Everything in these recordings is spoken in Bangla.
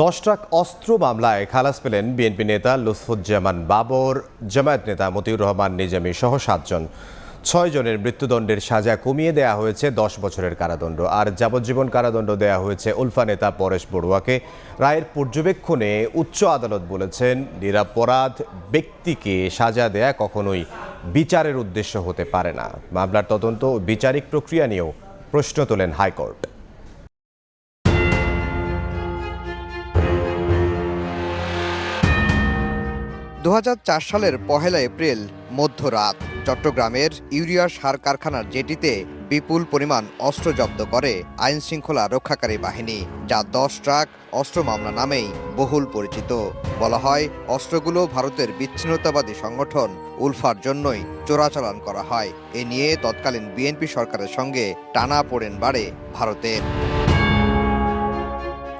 দশ ট্রাক অস্ত্র মামলায় খালাস পেলেন বিএনপি নেতা লুৎফুজ্জামান বাবর, জামায়াত নেতা মতিউর রহমান, নিজামী সহ সাতজন। ছয় জনের মৃত্যুদণ্ডের সাজা কমিয়ে দেয়া হয়েছে দশ বছরের কারাদণ্ড। আর যাবজ্জীবন কারাদণ্ড দেয়া হয়েছে উলফা নেতা পরেশ বড়ুয়াকে। রায়ের পর্যবেক্ষণে উচ্চ আদালত বলেছেন, নিরাপরাধ ব্যক্তিকে সাজা দেয়া কখনোই বিচারের উদ্দেশ্য হতে পারে না। মামলার তদন্ত বিচারিক প্রক্রিয়া নিয়েও প্রশ্ন তোলেন হাইকোর্ট। দু হাজার চার সালের পহেলা এপ্রিল, মধ্যরাত, চট্টগ্রামের ইউরিয়া সার কারখানার জেটিতে বিপুল পরিমাণ অস্ত্র জব্দ করে আইন শৃঙ্খলা রক্ষাকারী বাহিনী, যা দশ ট্রাক অস্ত্র মামলা নামেই বহুল পরিচিত। বলা হয়, অস্ত্রগুলো ভারতের বিচ্ছিন্নতাবাদী সংগঠন উলফার জন্যই চোরাচালান করা হয়। এ নিয়ে তৎকালীন বিএনপি সরকারের সঙ্গে টানা পড়েন বাড়ে ভারতের।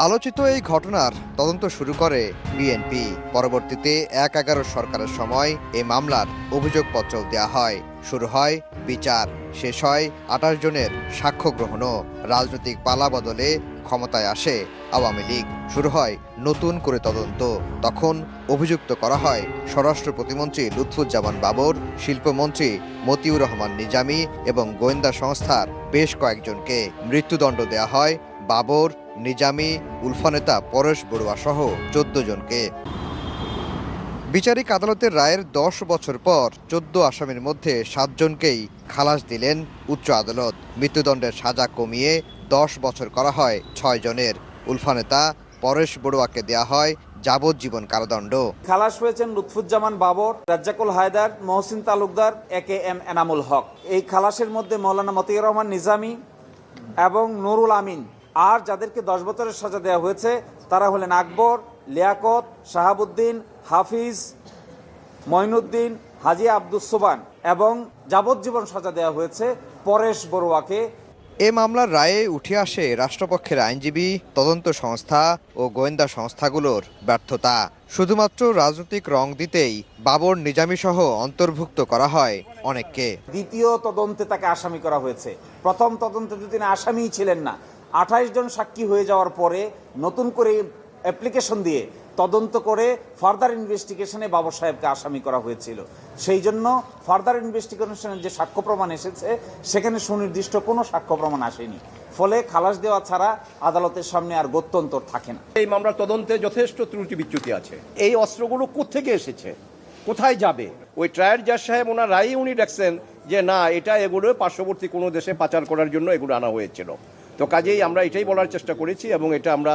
আলোচিত এই ঘটনার তদন্ত শুরু করে বিএনপি। পরবর্তীতে এক এগারো সরকারের সময় এই মামলার অভিযোগপত্র দেওয়া হয়। শুরু হয় বিচার, শেষ হয় আঠাশ জনের সাক্ষ্য গ্রহণও। রাজনৈতিক পালা বদলে ক্ষমতায় আসে আওয়ামী লীগ। শুরু হয় নতুন করে তদন্ত। তখন অভিযুক্ত করা হয় স্বরাষ্ট্র প্রতিমন্ত্রী লুৎফুজ্জামান বাবর, শিল্পমন্ত্রী মতিউর রহমান নিজামী এবং গোয়েন্দা সংস্থার বেশ কয়েকজনকে। মৃত্যুদণ্ড দেয়া হয় বাবর নিজামী উলফা নেতা পরেশ বড়ুয়া সহ চোদ্দ জনকে। বিচারিক আদালতের রায়ের দশ বছর পর চোদ্দ আসামির মধ্যে সাতজনকেই খালাস দিলেন উচ্চ আদালত। মৃত্যুদণ্ডের সাজা কমিয়ে দশ বছর করা হয় ছয় জনের। উলফা নেতা পরেশ বড়ুয়াকে দেয়া হয় যাবজ্জীবন কারাদণ্ড। খালাস হয়েছেন Lutfozzaman Babar, Rezzakul Haider, Mohsin Talukdar A K M Enamul Haque. এই খালাসের মধ্যে মৌলানা মতিউর রহমান নিজামী এবং নুরুল আমিন। আর যাদেরকে দশ বছরের সাজা দেওয়া হয়েছে তারা হলেন আকবর লিয়াকত শাহাবুদ্দিন হাফিজ মঈনুদ্দিন হাজি আব্দুস সোবান এবং যাবজ্জীবন সাজা দেওয়া হয়েছে পরেশ বড়ুয়াকে। এ মামলার রায়ে উঠে আসে রাষ্ট্রপক্ষের আইনজীবী তদন্ত সংস্থা ও গোয়েন্দা সংস্থাগুলোর ব্যর্থতা। শুধুমাত্র রাজনৈতিক রং দিতেই বাবর নিজামী সহ অন্তর্ভুক্ত করা হয় অনেককে। দ্বিতীয় তদন্তে তাকে আসামি করা হয়েছে। প্রথম তদন্তে তো তিনি আসামিই ছিলেন না। আঠাইশ জন সাক্ষী হয়ে যাওয়ার পরে নতুন করে অ্যাপ্লিকেশন দিয়ে তদন্ত করে ফার্দার ইনভেস্টিগেশনে বাবর সাহেবকে আসামি করা হয়েছিল। সেই জন্য ফার্দার ইনভেস্টিগেশনের যে সাক্ষ্য প্রমাণ এসেছে, সেখানে সুনির্দিষ্ট কোনো সাক্ষ্য প্রমাণ আসেনি। ফলে খালাস দেওয়া ছাড়া আদালতের সামনে আর গত্যন্তর থাকে না। এই মামলার তদন্তে যথেষ্ট ত্রুটি বিচ্যুতি আছে। এই অস্ত্রগুলো কোত্থেকে এসেছে? কোথায় যাবে? ওই ট্রায়াল জাজ সাহেব, ওনার রায় উনি দেখছেন যে না, এটা এগুলো পার্শ্ববর্তী কোনো দেশে পাচার করার জন্য এগুলো আনা হয়েছিল। তো কাজেই আমরা এটাই বলার চেষ্টা করেছি এবং এটা আমরা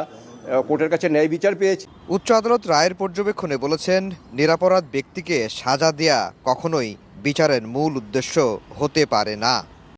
কোর্টের কাছে ন্যায় বিচার পেয়েছি। উচ্চ আদালত রায়ের পর্যবেক্ষণে বলেছেন, নিরাপরাধ ব্যক্তিকে সাজা দেয়া কখনোই বিচারের মূল উদ্দেশ্য হতে পারে না।